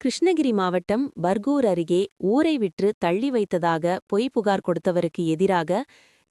கிருஷ்ணகிரி மாவட்டம் பர்கூர் அருகே ஊரை விற்று தள்ளி வைத்ததாக பொய் புகார் கொடுத்தவருக்கு எதிராக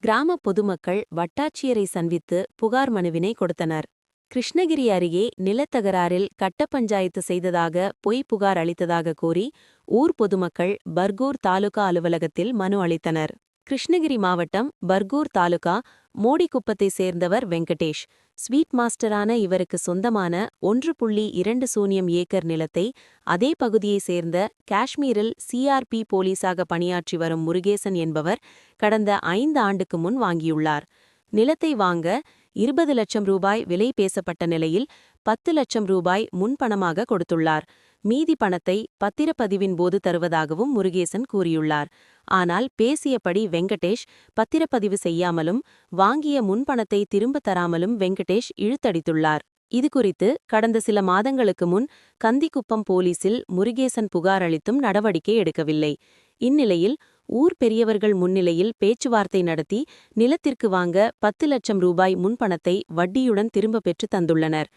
கிராம பொதுமக்கள் வட்டாட்சியரை சந்தித்து புகார் மனுவினை கொடுத்தனர். கிருஷ்ணகிரி அருகே நிலத்தகராறில் கட்ட பஞ்சாயத்து செய்ததாக பொய் புகார் அளித்ததாக கூறி ஊர் பொதுமக்கள் பர்கூர் தாலுகா அலுவலகத்தில் மனு அளித்தனர். கிருஷ்ணகிரி மாவட்டம் பர்கூர் தாலுகா மோடிக்குப்பத்தை சேர்ந்தவர் வெங்கடேஷ். ஸ்வீட் மாஸ்டரான இவருக்கு சொந்தமான ஒன்று புள்ளி இரண்டு சூன்யம் ஏக்கர் நிலத்தை அதே பகுதியைச் சேர்ந்த காஷ்மீரில் சிஆர்பி போலீஸாக பணியாற்றி வரும் முருகேசன் என்பவர் கடந்த ஐந்து ஆண்டுக்கு முன் வாங்கியுள்ளார். நிலத்தை வாங்க இருபது லட்சம் ரூபாய் விலை பேசப்பட்ட நிலையில் பத்து லட்சம் ரூபாய் முன்பணமாக கொடுத்துள்ளார். மீதி பணத்தை பத்திரப்பதிவின் போது தருவதாகவும் முருகேசன் கூறியுள்ளார். ஆனால் பேசியபடி வெங்கடேஷ் பத்திரப்பதிவு செய்யாமலும் வாங்கிய முன்பணத்தை திரும்ப தராமலும் வெங்கடேஷ் இழுத்தடித்துள்ளார். இதுகுறித்து கடந்த சில மாதங்களுக்கு முன் கந்திக்குப்பம் போலீசில் முருகேசன் புகார் அளித்தும் நடவடிக்கை எடுக்கவில்லை. இந்நிலையில் ஊர் பெரியவர்கள் முன்னிலையில் பேச்சுவார்த்தை நடத்தி நிலத்திற்கு வாங்க பத்து லட்சம் ரூபாய் முன்பணத்தை வட்டியுடன் திரும்ப பெற்று தந்துள்ளனர்.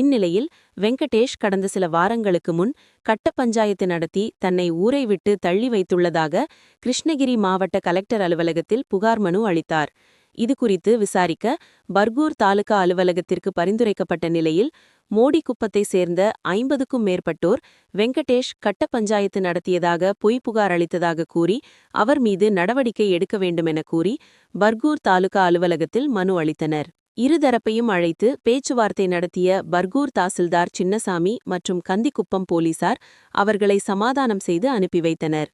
இந்நிலையில் வெங்கடேஷ் கடந்த சில வாரங்களுக்கு முன் கட்ட பஞ்சாயத்து நடத்தி தன்னை ஊரை விட்டு தள்ளி வைத்துள்ளதாக கிருஷ்ணகிரி மாவட்ட கலெக்டர் அலுவலகத்தில் புகார் மனு அளித்தார். இதுகுறித்து விசாரிக்க பர்கூர் தாலுகா அலுவலகத்திற்கு பரிந்துரைக்கப்பட்ட நிலையில் மோடி குப்பத்தை சேர்ந்த ஐம்பதுக்கும் மேற்பட்டோர் வெங்கடேஷ் கட்ட பஞ்சாயத்து நடத்தியதாக பொய் புகார் அளித்ததாக கூறி அவர் மீது நடவடிக்கை எடுக்க வேண்டுமென கூறி பர்கூர் தாலுகா அலுவலகத்தில் மனு அளித்தனர். இருதரப்பையும் அழைத்து பேச்சுவார்த்தை நடத்திய பர்கூர் தாசில்தார் சின்னசாமி மற்றும் கந்திக்குப்பம் போலீசார் அவர்களை சமாதானம் செய்து அனுப்பி வைத்தனர்.